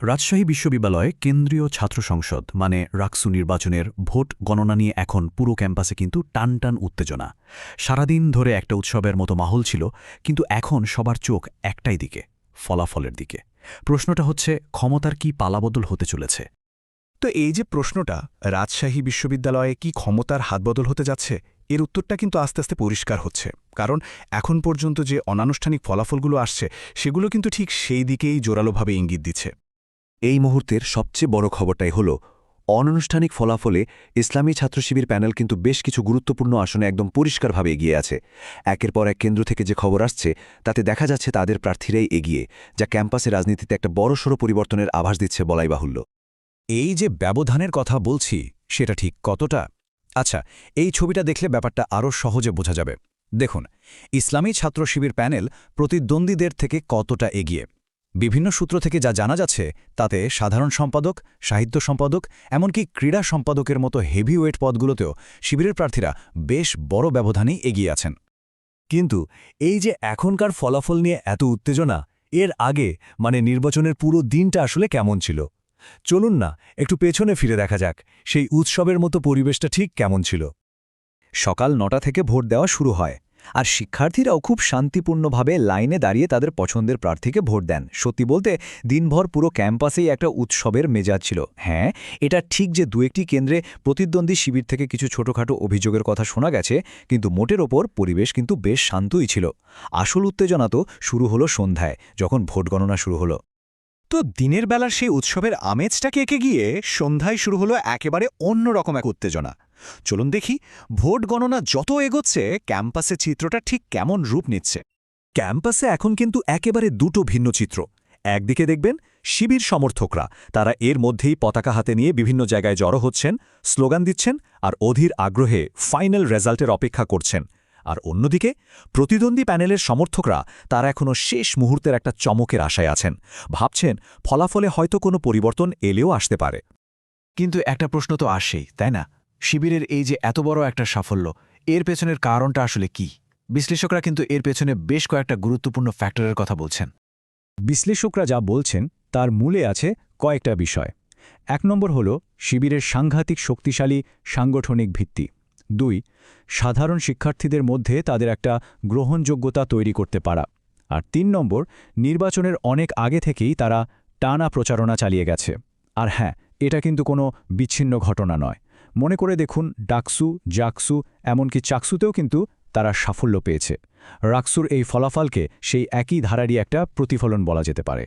রাজশাহী বিশ্ববিদ্যালয়ে কেন্দ্রীয় ছাত্র সংসদ মানে রাকসু নির্বাচনের ভোট গণনা নিয়ে এখন পুরো ক্যাম্পাসে কিন্তু টান টান উত্তেজনা। সারাদিন ধরে একটা উৎসবের মতো মাহল ছিল, কিন্তু এখন সবার চোখ একটাই দিকে, ফলাফলের দিকে। প্রশ্নটা হচ্ছে, ক্ষমতার কি পালাবদল হতে চলেছে? তো এই যে প্রশ্নটা, রাজশাহী বিশ্ববিদ্যালয়ে কি ক্ষমতার হাতবদল হতে যাচ্ছে, এর উত্তরটা কিন্তু আস্তে আস্তে পরিষ্কার হচ্ছে। কারণ এখন পর্যন্ত যে অনানুষ্ঠানিক ফলাফলগুলো আসছে, সেগুলো কিন্তু ঠিক সেই দিকেই জোরালোভাবে ইঙ্গিত দিচ্ছে। এই মুহূর্তের সবচেয়ে বড় খবরটাই হল, অনানুষ্ঠানিক ফলাফলে ইসলামী ছাত্রশিবির প্যানেল কিন্তু বেশ কিছু গুরুত্বপূর্ণ আসনে একদম পরিষ্কারভাবে এগিয়ে আছে। একের পর এক কেন্দ্র থেকে যে খবর আসছে, তাতে দেখা যাচ্ছে তাদের প্রার্থীরাই এগিয়ে, যা ক্যাম্পাসে রাজনীতিতে একটা বড়সড় পরিবর্তনের আভাস দিচ্ছে বলাই বাহুল্য। এই যে ব্যবধানের কথা বলছি, সেটা ঠিক কতটা? আচ্ছা এই ছবিটা দেখলে ব্যাপারটা আরও সহজে বোঝা যাবে। দেখুন, ইসলামী ছাত্র শিবির প্যানেল প্রতিদ্বন্দ্বীদের থেকে কতটা এগিয়ে? বিভিন্ন সূত্র থেকে যা জানা যাচ্ছে, তাতে সাধারণ সম্পাদক, সাহিত্য সম্পাদক, এমনকি ক্রীড়া সম্পাদকের মতো হেভিওয়েট পদগুলোতেও শিবিরের প্রার্থীরা বেশ বড় ব্যবধানেই এগিয়ে আছেন। কিন্তু এই যে এখনকার ফলাফল নিয়ে এত উত্তেজনা, এর আগে মানে নির্বাচনের পুরো দিনটা আসলে কেমন ছিল? চলুন না, একটু পেছনে ফিরে দেখা যাক, সেই উৎসবের মতো পরিবেশটা ঠিক কেমন ছিল? সকাল নটা থেকে ভোট দেওয়া শুরু হয়। আর শিক্ষার্থীরাও খুব শান্তিপূর্ণভাবে লাইনে দাঁড়িয়ে তাদের পছন্দের প্রার্থীকে ভোট দেন। সত্যি বলতে, দিনভর পুরো ক্যাম্পাসেই একটা উৎসবের মেজাজ ছিল। হ্যাঁ এটা ঠিক যে দু একটি কেন্দ্রে প্রতিদ্বন্দ্বী শিবির থেকে কিছু ছোটখাটো অভিযোগের কথা শোনা গেছে, কিন্তু মোটের ওপর পরিবেশ কিন্তু বেশ শান্তই ছিল। আসল উত্তেজনা তো শুরু হলো সন্ধ্যায়, যখন ভোট গণনা শুরু হলো। তো দিনের বেলার সেই উৎসবের আমেজটাকে এঁকে গিয়ে সন্ধ্যায় শুরু হলো একেবারে অন্যরকম এক উত্তেজনা। চলুন দেখি ভোট গণনা যত এগোচ্ছে, ক্যাম্পাসে চিত্রটা ঠিক কেমন রূপ নিচ্ছে। ক্যাম্পাসে এখন কিন্তু একেবারে দুটো ভিন্ন চিত্র। একদিকে দেখবেন শিবির সমর্থকরা, তারা এর মধ্যেই পতাকা হাতে নিয়ে বিভিন্ন জায়গায় জড়ো হচ্ছেন, স্লোগান দিচ্ছেন আর অধীর আগ্রহে ফাইনাল রেজাল্টের অপেক্ষা করছেন। আর অন্যদিকে প্রতিদ্বন্দ্বী প্যানেলের সমর্থকরা, তারা এখনও শেষ মুহূর্তের একটা চমকের আশায় আছেন। ভাবছেন ফলাফলে হয়তো কোনো পরিবর্তন এলেও আসতে পারে। কিন্তু একটা প্রশ্ন তো আসেই, তাই না? শিবিরের এই যে এত বড় একটা সাফল্য, এর পেছনের কারণটা আসলে কি? বিশ্লেষকরা কিন্তু এর পেছনে বেশ কয়েকটা গুরুত্বপূর্ণ ফ্যাক্টরের কথা বলছেন। বিশ্লেষকরা যা বলছেন, তার মূলে আছে কয়েকটা বিষয়। এক নম্বর হল শিবিরের সাংঘাতিক শক্তিশালী সাংগঠনিক ভিত্তি। দুই, সাধারণ শিক্ষার্থীদের মধ্যে তাদের একটা গ্রহণযোগ্যতা তৈরি করতে পারা। আর তিন নম্বর, নির্বাচনের অনেক আগে থেকেই তারা টানা প্রচারণা চালিয়ে গেছে। আর হ্যাঁ এটা কিন্তু কোনো বিচ্ছিন্ন ঘটনা নয়। মনে করে দেখুন ডাকসু, জাকসু, এমনকি চাকসুতেও কিন্তু তারা সাফল্য পেয়েছে। রাকসুর এই ফলাফলকে সেই একই ধারারই একটা প্রতিফলন বলা যেতে পারে।